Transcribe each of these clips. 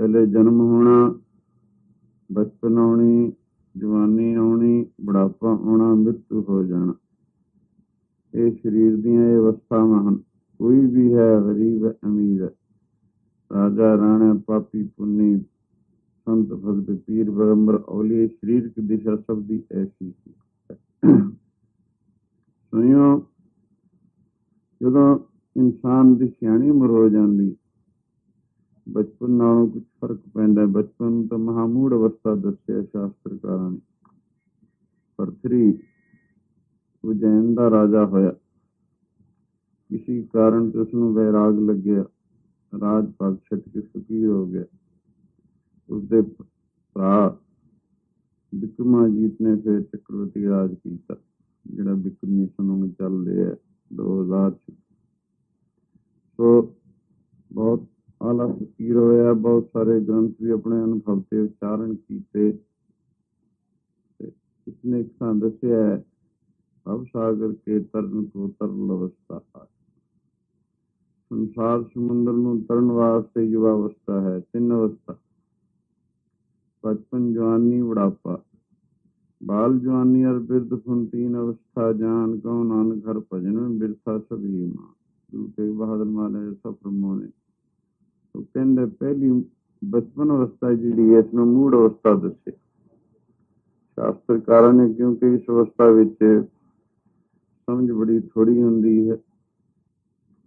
ਪਹਿਲੇ ਜਨਮ ਹੋਣਾ, ਬਚਪਨ ਆਉਣੀ, ਜਵਾਨੀ ਆਉਣੀ, ਬੁਢਾਪਾ ਆਉਣਾ, ਮ੍ਰਿਤੂ ਹੋ ਜਾਣਾ। ਇਹ ਸਰੀਰ ਦੀਆਂ ਇਹ ਅਵਸਥਾਵਾਂ ਹਨ। ਕੋਈ ਵੀ ਹੈ, ਗਰੀਬ ਅਮੀਰ ਰਾਜਾ, ਰਾਣਾ, ਪਾਪੀ, ਪੁੰਨੀ, ਸੰਤ, ਭਗਤ, ਪੀਰ ਬਗੰਬਰ ਔਲੀਏ ਸਰੀਰਕ ਦਿਸ਼ਾ ਸਭ ਦੀ ਐਸੀ ਸੀ। ਸੁਣਿਓ ਜਦੋਂ ਇਨਸਾਨ ਦੀ ਸਿਆਣੀ ਉਮਰ ਹੋ ਜਾਂਦੀ ਬਚਪਨ ਨਾਲੋਂ ਕੁਝ ਫ਼ਰਕ ਪੈਂਦਾ ਹੈ। ਬਚਪਨ ਤਾਂ ਮਹਾਮੂੜ ਅਵਸਥਾ ਦੱਸਿਆ ਸ਼ਾਸਤਰਕਾਰਾਂ ਨੇ। ਪਰਥਰੀ ਉਜੈਨ ਦਾ ਰਾਜਾ ਹੋਇਆ। ਕਿਸੇ ਕਾਰਨ ਉਸ ਨੂੰ ਵੈਰਾਗ ਲੱਗਿਆ। ਰਾਜ ਭਾਗ ਛੱਡ ਕੇ ਫਕੀਰ ਹੋ ਗਿਆ। ਉਸਦੇ ਭਰਾ ਵਿਕਰਮਾਜੀਤ ਨੇ ਫਿਰ ਚੱਕਰਵਰਤੀ ਰਾਜ ਕੀਤਾ, ਜਿਹੜਾ ਵਿਕਰਮੀ ਸਨ ਨੂੰ ਚੱਲਦੇ ਆ 2000 ਸੋ ਆਲਾ ਫਕੀਰ ਹੋਇਆ ਬਹੁਤ ਸਾਰੇ ਗ੍ਰੰਥ ਵੀ ਆਪਣੇ ਅਨੁਭਵ ਤੇ ਉਚਾਰਨ ਕੀਤੇ। ਇਸਨੇ ਇੱਕ ਦੱਸਿਆ ਹੈ ਭਵ ਸਾਗਰ ਕੇ ਤਰਨ ਕੋ ਤਰਲ ਅਵਸਥਾ ਹੈ ਸੰਸਾਰ ਸਮੁੰਦਰ ਨੂੰ ਤਰਨ ਵਾਸਤੇ ਯੁਵਾ ਅਵਸਥਾ ਹੈ, ਤਿੰਨ ਅਵਸਥਾ। ਬਚਪਨ ਜਵਾਨੀ ਬੁਢਾਪਾ। ਬਾਲ ਜਵਾਨੀ ਅਰ ਬਿਰਧ ਫੁਨ ਅਵਸਥਾ, ਜਾਨ ਕਉ ਨਾਨਕ ਹਰ ਭਜਨ, ਬਿਰਥਾ ਸਭੀ ਮਾ ਗੁਰੂ ਤੇਗ ਬਹਾਦਰ ਮਹਾਰਾਜ ਦੇ ਸਫਰਮੋ ਉਹ ਕਹਿੰਦੇ, ਪਹਿਲੀ ਬਚਪਨ ਅਵਸਥਾ ਜਿਹੜੀ ਹੈ ਇਸ ਨੂੰ ਮੂੜ ਅਵਸਥਾ ਦੱਸੇ ਸ਼ਾਸਤਰਕਾਰਾਂ ਨੇ ਕਿਉਂਕਿ ਇਸ ਅਵਸਥਾ ਵਿੱਚ ਸਮਝ ਬੜੀ ਥੋੜੀ ਹੁੰਦੀ ਹੈ।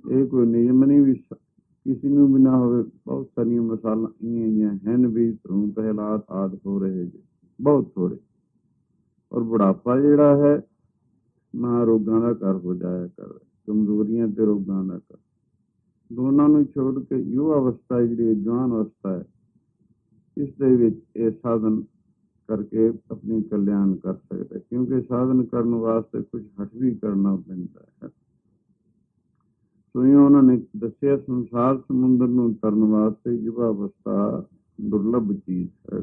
ਇਹ ਕੋਈ ਨਿਯਮ ਨਹੀਂ ਵੀ ਕਿਸੇ ਨੂੰ ਵੀ ਨਾ ਹੋਵੇ, ਬਹੁਤ ਸਾਰੀਆਂ ਮਿਸਾਲਾਂ ਇੰਨੀਆਂ ਹਨ ਵੀ ਧਰੂਮ ਪਹਿਲਾਤ ਆਦ ਹੋ ਰਹੇ ਜੀ ਬਹੁਤ ਥੋੜੇ ਔਰ ਬੁਢਾਪਾ ਜਿਹੜਾ ਹੈ ਮਹਾ ਰੋਗਾਂ ਦਾ ਘਰ ਹੋ ਜਾਇਆ ਕਰ ਕਮਜ਼ੋਰੀਆਂ ਤੇ ਰੋਗਾਂ ਦਾ ਘਰ। ਦੋਨਾਂ ਨੂੰ ਛੋੜ ਕੇ ਯੁਵਾ ਅਵਸਥਾ ਜਿਹੜੀ ਜਵਾਨ ਅਵਸਥਾ ਹੈ, ਇਸ ਦੇ ਵਿੱਚ ਇਹ ਸਾਧਨ ਕਰਕੇ ਆਪਣੀ ਕਲਿਆਣ ਕਰ ਸਕਦਾ ਹੈ। ਕਿਉਂਕਿ ਸਾਧਨ ਕਰਨ ਵਾਸਤੇ ਕੁਝ ਹਟ ਵੀ ਕਰਨਾ ਪੈਂਦਾ ਹੈ ਸੋ ਉਹਨਾਂ ਨੇ ਦੱਸਿਆ, ਸੰਸਾਰ ਸਮੁੰਦਰ ਨੂੰ ਤਰਨ ਵਾਸਤੇ ਯੁਵਾ ਅਵਸਥਾ ਦੁਰਲਭ ਚੀਜ਼ ਹੈ